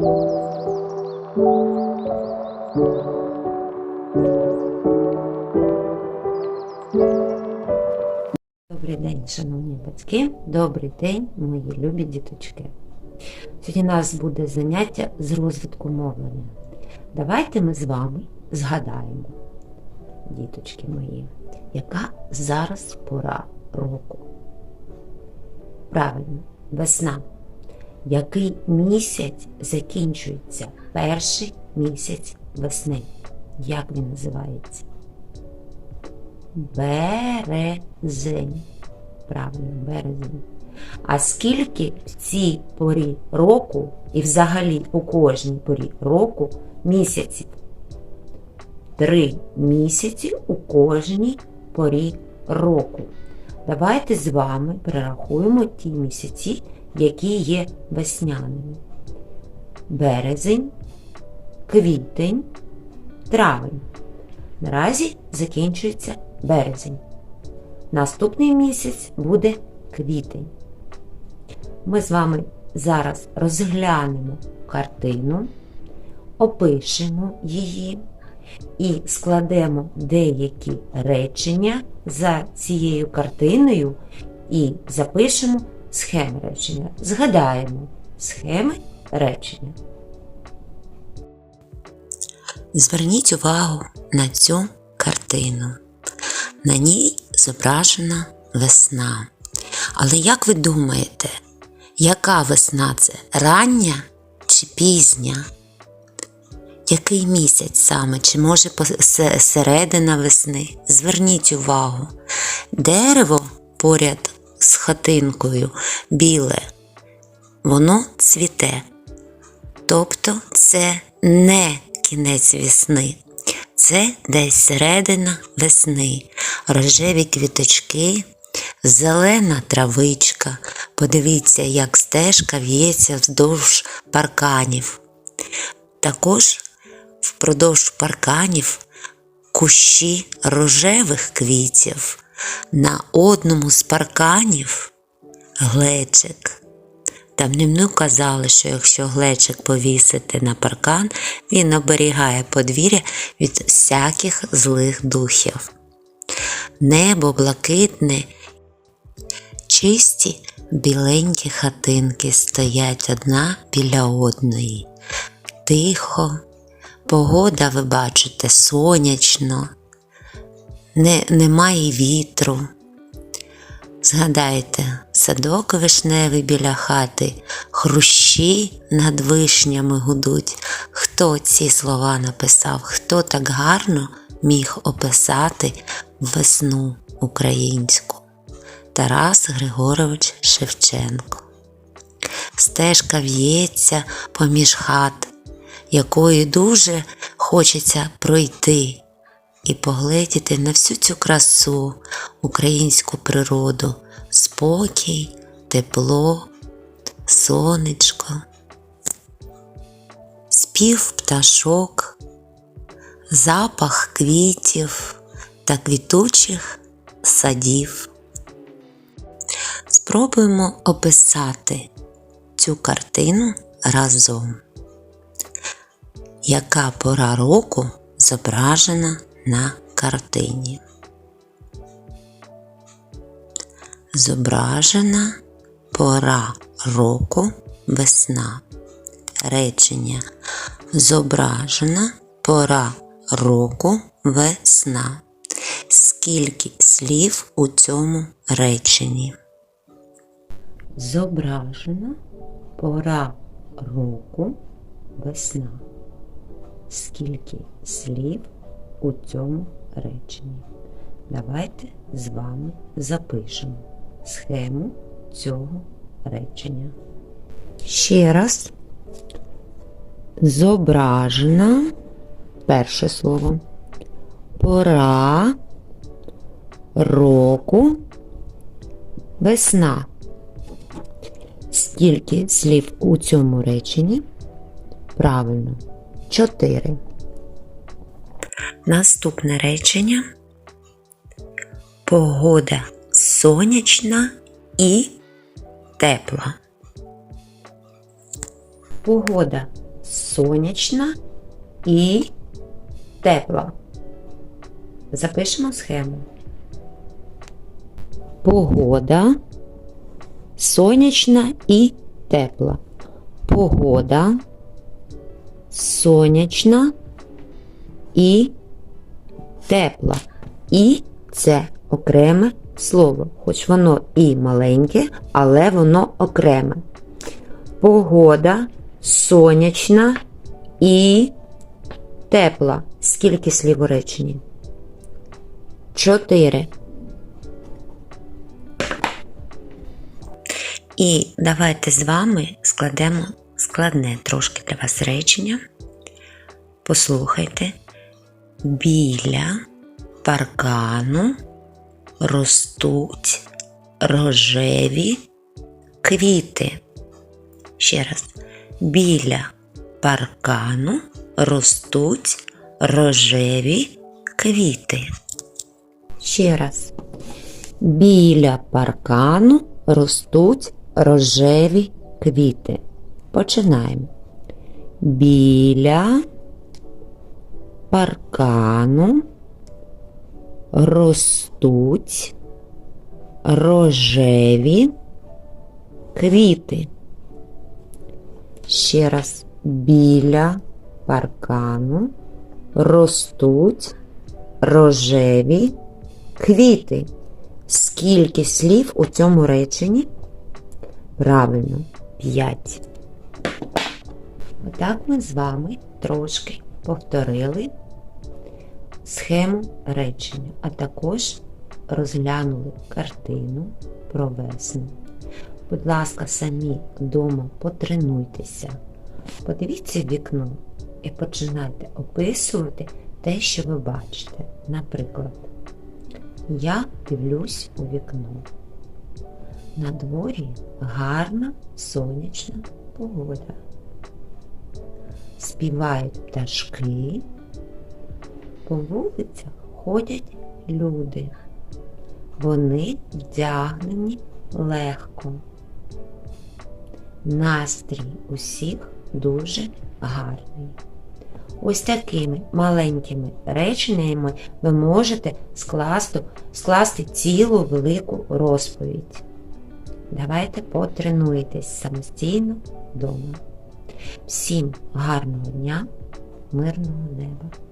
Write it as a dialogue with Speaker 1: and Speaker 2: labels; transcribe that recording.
Speaker 1: Добрий день, шановні батьки, добрий день, мої любі діточки. Сьогодні у нас буде заняття з розвитку мовлення. Давайте ми з вами згадаємо, діточки мої, яка зараз пора року. Правильно, весна. Який місяць закінчується перший місяць весни? Як він називається? Березень. Правильно, березень. А скільки в цій порі року і взагалі у кожній порі року місяців? Три місяці у кожній порі року. Давайте з вами перерахуємо ті місяці, які є весняними. Березень, квітень, травень. Наразі закінчується березень. Наступний місяць буде квітень. Ми з вами зараз розглянемо картину, опишемо її і складемо деякі речення за цією картиною і запишемо схеми речення. Згадаємо схеми речення.
Speaker 2: Зверніть увагу на цю картину. На ній зображена весна. Але як ви думаєте, яка весна це? Рання чи пізня? Який місяць саме? Чи може середина весни? Зверніть увагу. Дерево поряд з хатинкою біле, воно цвіте. Тобто це не кінець весни, це десь середина весни, рожеві квіточки, зелена травичка. Подивіться, як стежка в'ється вздовж парканів. Також впродовж парканів кущі рожевих квітів. На одному з парканів глечик. Давнину казали, що якщо глечик повісити на паркан, він оберігає подвір'я від всяких злих духів. Небо блакитне, чисті біленькі хатинки стоять одна біля одної. Тихо, погода, ви бачите, сонячно, не, немає вітру. Згадайте, садок вишневий біля хати, хрущі над вишнями гудуть. Хто ці слова написав? Хто так гарно міг описати весну українську? Тарас Григорович Шевченко. Стежка в'ється поміж хат, якою дуже хочеться пройти і погледіти на всю цю красу, українську природу, спокій, тепло, сонечко, спів пташок, запах квітів та квітучих садів. Спробуємо описати цю картину разом. Яка пора року зображена на картині? Зображена пора року весна. Речення зображена пора року весна. Скільки слів у цьому реченні?
Speaker 1: Зображена пора року весна. Скільки слів у цьому реченні? Давайте з вами запишемо схему цього речення. Ще раз. Зображена перше слово. Пора року весна. Скільки слів у цьому реченні? Правильно, чотири.
Speaker 2: Наступне речення. Погода сонячна і тепла.
Speaker 1: Погода сонячна і тепла. Запишемо схему. Погода сонячна і тепла. Погода сонячна і тепла. І це окреме слово, хоч воно і маленьке, але воно окреме. Погода сонячна і тепла. Скільки слів у реченні? Чотири.
Speaker 2: І давайте з вами складемо складне трошки для вас речення. Послухайте. Біля паркану ростуть рожеві квіти. Ще раз. Біля паркану ростуть рожеві квіти.
Speaker 1: Ще раз. Біля паркану ростуть рожеві квіти. Починаємо. Біля паркану ростуть рожеві квіти. Ще раз. Біля паркану ростуть рожеві квіти. Скільки слів у цьому реченні? Правильно, 5. Отак ми з вами трошки повторили схему речення, а також розглянули картину про весну. Будь ласка, самі вдома потренуйтеся. Подивіться вікно і починайте описувати те, що ви бачите. Наприклад, я дивлюсь у вікно. На дворі гарна сонячна погода. Співають пташки, по вулицях ходять люди. Вони вдягнені легко. Настрій усіх дуже гарний. Ось такими маленькими реченнями ви можете скласти, скласти цілу велику розповідь. Давайте потренуйтесь самостійно вдома. Всім гарного дня, мирного неба!